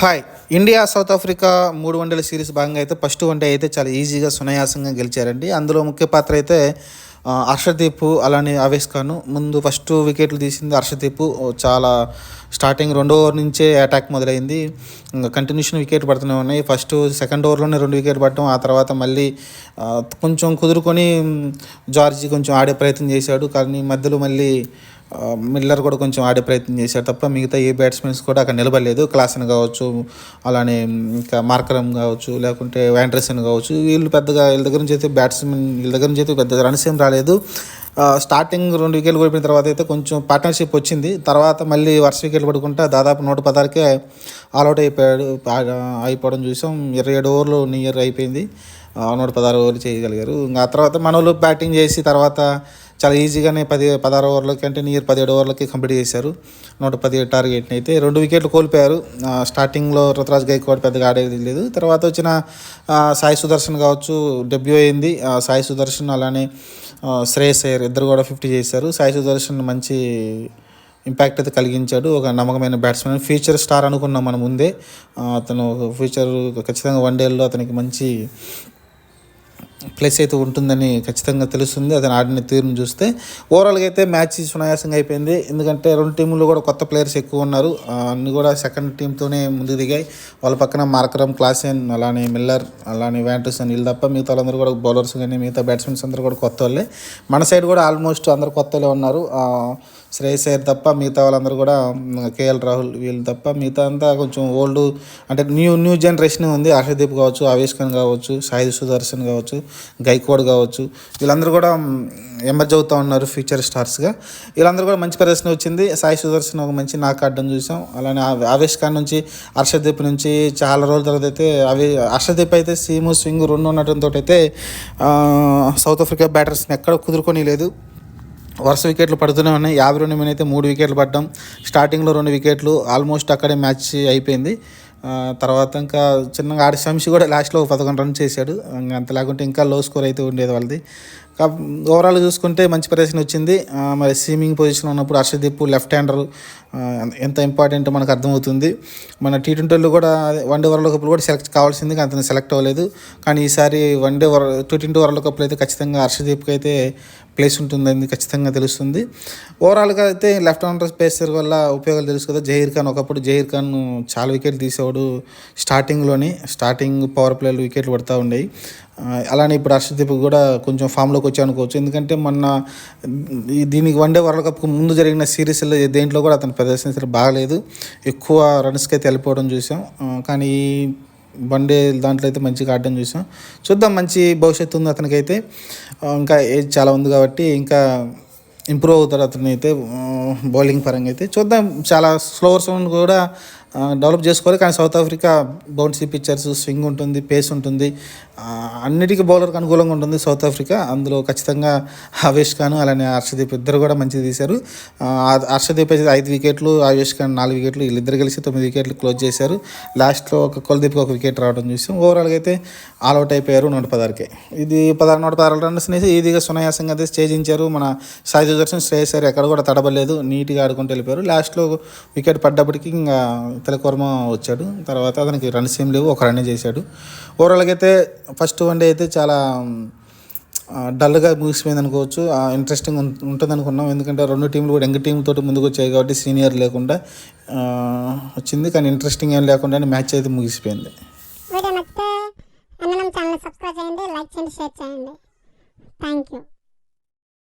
Hi. India south Africa మూడు వన్డేల series భాగంగా అయితే ఫస్ట్ వన్డే అయితే చాలా ఈజీగా సునాయాసంగా గెలిచారండి. అందులో ముఖ్య పాత్ర అయితే హర్షదీప్ అలానే ఆవేశ్ ఖాన్. ముందు ఫస్ట్ వికెట్లు తీసింది హర్షదీప్. చాలా స్టార్టింగ్ రెండో ఓవర్ నుంచే అటాక్ మొదలైంది. ఇంకా కంటిన్యూషన్ వికెట్ పడుతూనే ఉన్నాయి. ఫస్ట్ సెకండ్ ఓవర్లోనే రెండు వికెట్ పడటం ఆ తర్వాత మళ్ళీ కొంచెం కుదురుకొని జార్జి కొంచెం ఆడే ప్రయత్నం చేశాడు. కానీ మధ్యలో మళ్ళీ మిల్లర్ కూడా కొంచెం ఆడే ప్రయత్నం చేశారు తప్ప మిగతా ఏ బ్యాట్స్మెన్స్ కూడా అక్కడ నిలబడలేదు. క్లాసన్ కావచ్చు అలానే ఇంకా మార్కరం కావచ్చు లేకుంటే వ్యాండ్రసన్ కావచ్చు. వీళ్ళు పెద్దగా వీళ్ళ దగ్గర నుంచి అయితే బ్యాట్స్మెన్ వీళ్ళ దగ్గర నుంచి అయితే పెద్ద రన్స్ ఏం రాలేదు. స్టార్టింగ్ రెండు వికెట్లు పడిపోయిన తర్వాత అయితే కొంచెం పార్ట్నర్షిప్ వచ్చింది. తర్వాత మళ్ళీ వరుస వికెట్లు పడుకుంటా దాదాపు నూట పదహారుకే ఆల్అౌట్ అయిపోయాడు. అయిపోవడం చూసాం. ఇరవై ఏడు ఓవర్లు నియర్ అయిపోయింది. నూట పదహారు ఓవర్లు చేయగలిగారు. ఇంకా ఆ తర్వాత మన వాళ్ళు బ్యాటింగ్ చేసి తర్వాత చాలా ఈజీగానే పది పదహారు ఓవర్లకి అంటే నియర్ పదిహేడు ఓవర్లకి కంప్లీట్ చేశారు. నూట పదిహేడు టార్గెట్ని అయితే రెండు వికెట్లు కోల్పోయారు. స్టార్టింగ్లో రుతురాజ్ గైక్వాడ్ పెద్దగా ఆడేది లేదు. తర్వాత వచ్చిన సాయి సుదర్శన్ కావచ్చు డెబ్యూ అయింది. సాయి సుదర్శన్ అలానే శ్రేయస్ అయ్యర్ ఇద్దరు కూడా ఫిఫ్టీ చేశారు. సాయి సుదర్శన్ మంచి ఇంపాక్ట్ అయితే కలిగించాడు. ఒక నమ్మకమైన బ్యాట్స్మెన్ ఫ్యూచర్ స్టార్ అనుకున్నాం మనం ముందే. అతను ఫ్యూచర్ ఖచ్చితంగా వన్ డేల్లో అతనికి మంచి ప్లేస్ అయితే ఉంటుందని ఖచ్చితంగా తెలుస్తుంది. అతను ఆడిన తీరును చూస్తే ఓవరాల్గా అయితే మ్యాచ్ సునాయాసంగా అయిపోయింది. ఎందుకంటే రెండు టీములు కూడా కొత్త ప్లేయర్స్ ఎక్కువ ఉన్నారు. అన్నీ అన్ని కూడా సెకండ్ టీంతోనే ముందు దిగాయి. వాళ్ళ పక్కన మార్కరం క్లాసెన్ అలానే మిల్లర్ అలానే వ్యాంటర్సన్ వీళ్ళు తప్ప మిగతా వాళ్ళందరూ కూడా బౌలర్స్ కానీ మిగతా బ్యాట్స్మెన్స్ అందరూ కూడా కొత్త వాళ్ళే. మన సైడ్ కూడా ఆల్మోస్ట్ అందరు కొత్త వాళ్ళే ఉన్నారు. శ్రేయస్ అయ్యర్ తప్ప మిగతా వాళ్ళందరూ కూడా కేఎల్ రాహుల్ వీళ్ళు తప్ప మిగతా అంతా కొంచెం ఓల్డ్ అంటే న్యూ న్యూ జనరేషన్ ఉంది. అర్షదీప్ కావచ్చు ఆవేశ్ ఖాన్ కావచ్చు సాయి సుదర్శన్ కావచ్చు. గైక్వాడ్ కావచ్చు. వీళ్ళందరూ కూడా ఎమర్జ్ అవుతూ ఉన్నారు ఫ్యూచర్ స్టార్స్గా వీళ్ళందరూ కూడా మంచి ప్రదర్శన వచ్చింది. సాయి సుదర్శన్ ఒక మంచి నాక్ ఆడడం చూసాం. అలానే ఆ- ఆవేశ్ ఖాన్ నుంచి హర్షదీప్ నుంచి చాలా రోజుల తర్వాత అయితే అవి హర్షదీప్ అయితే సీము స్వింగ్ రెండు ఉండటంతో అయితే సౌత్ ఆఫ్రికా బ్యాటర్స్ని ఎక్కడ కుదురుకొని లేదు వరుస వికెట్లు పడుతూనే ఉన్నాయి. యాభై రెండు మీద అయితే మూడు వికెట్లు పడ్డం. స్టార్టింగ్లో రెండు వికెట్లు ఆల్మోస్ట్ అక్కడే మ్యాచ్ అయిపోయింది. తర్వాత ఇంకా చిన్నగా ఆడి శంషి కూడా లాస్ట్లో ఒక పదకొండు రన్ చేశాడు. ఇంకా అంత లేకుంటే ఇంకా లో స్కోర్ అయితే ఉండేది వాళ్ళది. ఓవరాల్ చూసుకుంటే మంచి ప్రదర్శన వచ్చింది. మరి సీమింగ్ పొజిషన్ ఉన్నప్పుడు హర్షదీప్ లెఫ్ట్ హ్యాండర్ ఎంత ఇంపార్టెంట్ మనకు అర్థమవుతుంది. మన టీ ట్వంటీలో కూడా వన్ డే వరల్డ్ కప్లు కూడా సెలెక్ట్ కావాల్సింది కానీ అతను సెలెక్ట్ అవ్వలేదు. కానీ ఈసారి వన్ డే వర టీ ట్వంటీ వరల్డ్ కప్లో అయితే ఖచ్చితంగా హర్షదీప్కి అయితే ప్లేస్ ఉంటుందని ఖచ్చితంగా తెలుస్తుంది. ఓవరాల్గా అయితే లెఫ్ట్ హ్యాండర్ పేసర్ వల్ల ఉపయోగాలు తెలుసు కదా. జహీర్ ఖాన్ ఒకప్పుడు జహీర్ ఖాన్ చాలా వికెట్లు తీసేవాడు. స్టార్టింగ్లోని స్టార్టింగ్ పవర్ ప్లేలు వికెట్లు పడుతూ ఉండేవి అలానే ఇప్పుడు హర్షదీప్ కూడా కొంచెం ఫామ్లోకి వచ్చి అనుకోవచ్చు. ఎందుకంటే మొన్న దీనికి వన్డే వరల్డ్ కప్కు ముందు జరిగిన సిరీస్లో దేంట్లో కూడా అతని ప్రదర్శన అసలు బాగలేదు. ఎక్కువ రన్స్కి అయితే వెళ్ళిపోవడం చూసాం. కానీ వన్డే దాంట్లో అయితే మంచిగా ఆడడం చూసాం. చూద్దాం మంచి భవిష్యత్తు ఉంది అతనికైతే. ఇంకా ఏజ్ చాలా ఉంది కాబట్టి ఇంకా ఇంప్రూవ్ అవుతారు అతను అయితే బౌలింగ్ పరంగా అయితే. చూద్దాం చాలా స్లోవర్స్ కూడా డెవలప్ చేసుకోవాలి. కానీ South Africa bouncy pictures swing ఉంటుంది పేస్ ఉంటుంది. అన్నిటికీ బౌలర్కి అనుకూలంగా ఉంటుంది సౌత్ ఆఫ్రికా. అందులో ఖచ్చితంగా ఆవేష్ ఖాన్ అలానే హర్షదీప్ ఇద్దరు కూడా మంచిగా తీశారు. హర్షదీప్ అయితే ఐదు వికెట్లు ఆవేష్ ఖాన్ నాలుగు వికెట్లు వీళ్ళిద్దరు కలిసి తొమ్మిది వికెట్లు క్లోజ్ చేశారు. లాస్ట్లో ఒక కులదీప్కి ఒక వికెట్ రావడం చూసాం. ఓవరాల్గా అయితే ఆల్అవుట్ అయిపోయారు నూట పదహారుకే. ఇది పదహారు నూట పదహారు రన్స్ అనేసి ఈజీగా సునాయాసంగా అయితే స్టేజించారు మన సాయి సుదర్శన్ శ్రేయస్ అయ్యర్ ఎక్కడ కూడా తడబడలేదు నీట్గా ఆడుకుంటూ వెళ్ళిపోయారు. లాస్ట్లో వికెట్ పడ్డప్పటికి ఇంకా తిలక్ వచ్చాడు. తర్వాత అతనికి రన్స్ ఏం లేవు ఒక రన్ చేశాడు. ఓవరాల్గా అయితే ఫస్ట్ వన్ డే అయితే చాలా డల్గా ముగిసిపోయింది అనుకోవచ్చు. ఇంట్రెస్టింగ్ ఉంటుంది అనుకున్నాం ఎందుకంటే రెండు టీంలు కూడా యంగ్ టీం తోటి ముందుకు వచ్చాయి కాబట్టి సీనియర్ లేకుండా వచ్చింది. కానీ ఇంట్రెస్టింగ్ ఏం లేకుండా మ్యాచ్ అయితే ముగిసిపోయింది. వీడియో నచ్చితే ఛానల్ సబ్స్క్రైబ్ చేయండి లైక్ చేయండి షేర్ చేయండి. Thank you